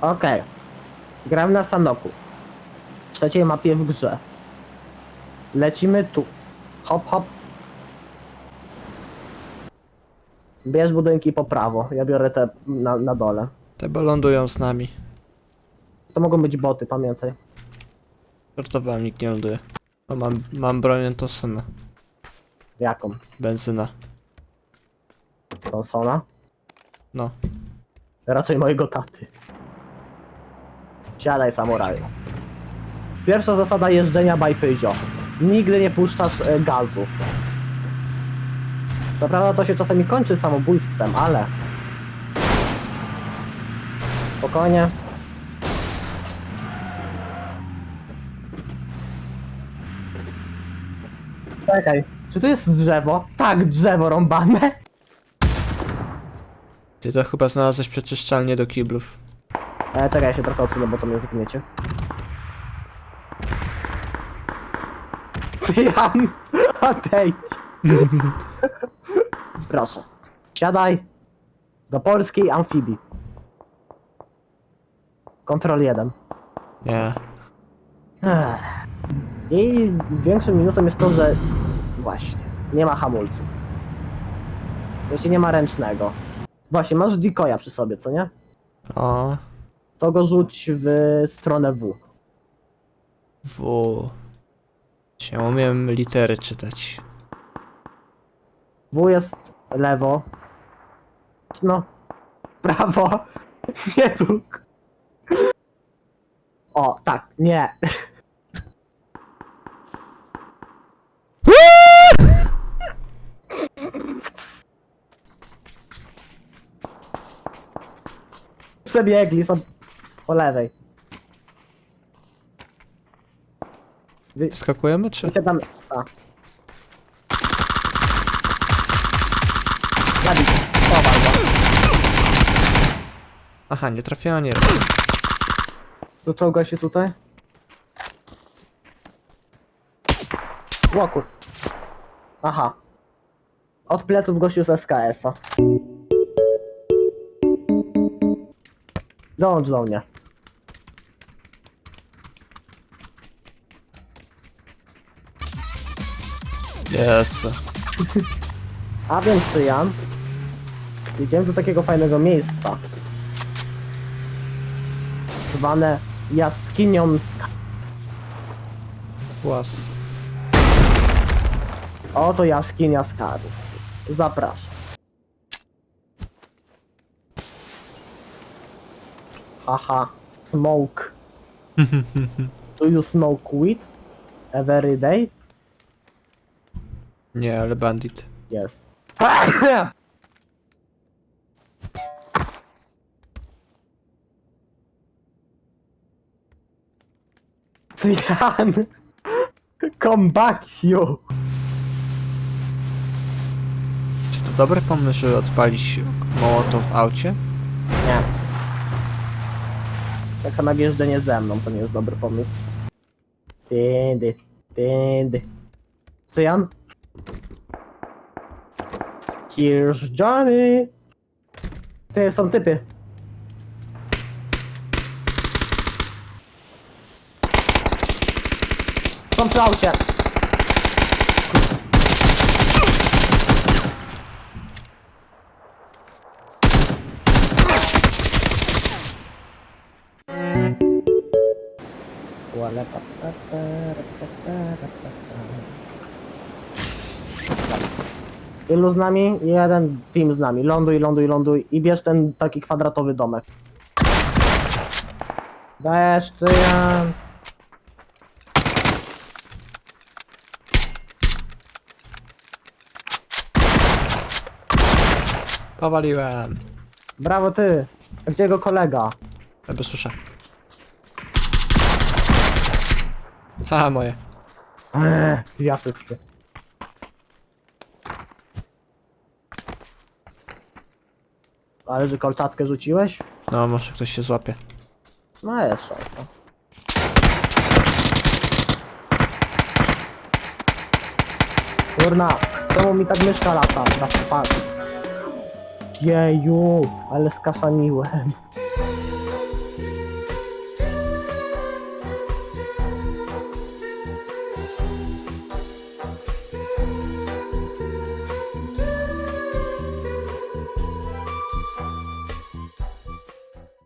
Okej. Gram na Sanoku. Trzeciej mapie w grze. Lecimy tu. Hop, hop. Bierz budynki po prawo. Ja biorę te na, na dole. Te bo lądują z nami. To mogą być boty, pamiętaj. Żartowałem, nikt nie ląduje. O, mam, mam broń Thompsona. Jaką? Benzyna. Thompsona? No. Raczej mojego taty. Siadaj, samuraju. Pierwsza zasada jeżdżenia Peugeot. Nigdy nie puszczasz e, gazu. Co prawda to się czasami kończy samobójstwem, ale... Spokojnie. Czekaj, czy tu jest drzewo? Tak, drzewo rąbane. Ty to chyba znalazłeś przeczyszczalnię do kiblów. E, czekaj, ja się trochę odsunę, bo to mnie zgniecie. Jan, odejdź. Proszę. Siadaj do polskiej amfibii. Kontrol 1. Nie. Jej większym minusem jest to, że właśnie, nie ma hamulców. Jeśli nie ma ręcznego. Właśnie, masz decoya przy sobie, co nie? O. To go rzuć w stronę W. W. Się umiem litery czytać. W jest lewo. No, prawo. Nie tu. O, tak, nie. Przebiegli, są po lewej. Wy, Skakujemy czy? Wysiadamy. A. Zabij. Chowaj go. Aha, nie trafiła, nie. Doczołga się tutaj. Łokur. Aha. Od pleców gościu z SKS-a. Dołącz do mnie. Jest. A więc Jan. Idziemy do takiego fajnego miejsca. Zwane jaskinią sk... Łas. Oto jaskinia skarbów. Zapraszam. Haha, smoke. Do you smoke weed? Every day? Nie, ale bandit. Yes. Jan! Come back, you! Czy to dobry pomysł, żeby odpalić mołotow w aucie? Nie. Tak samo jak jeżdżenie ze mną, to nie jest dobry pomysł. Tędy, tędy. Co Jan? Here's Johnny! Ty, są typy. Są przy aucie. Wala pa pa pa pa pa pa pa. Ilu z nami? Jeden team z nami. Ląduj, ląduj, ląduj i bierz ten taki kwadratowy domek. Dajesz, czy ja... Powaliłem. Brawo ty! A Gdzie jego kolega? Ja bez słyszę. Haha, moje. Eee, dwie asysty. Ale że kolczatkę rzuciłeś? No, może ktoś się złapie. No jest szansa. Kurna, czemu mi tak myszka lata? Na fuck. Jeju, ale skaszaniłem.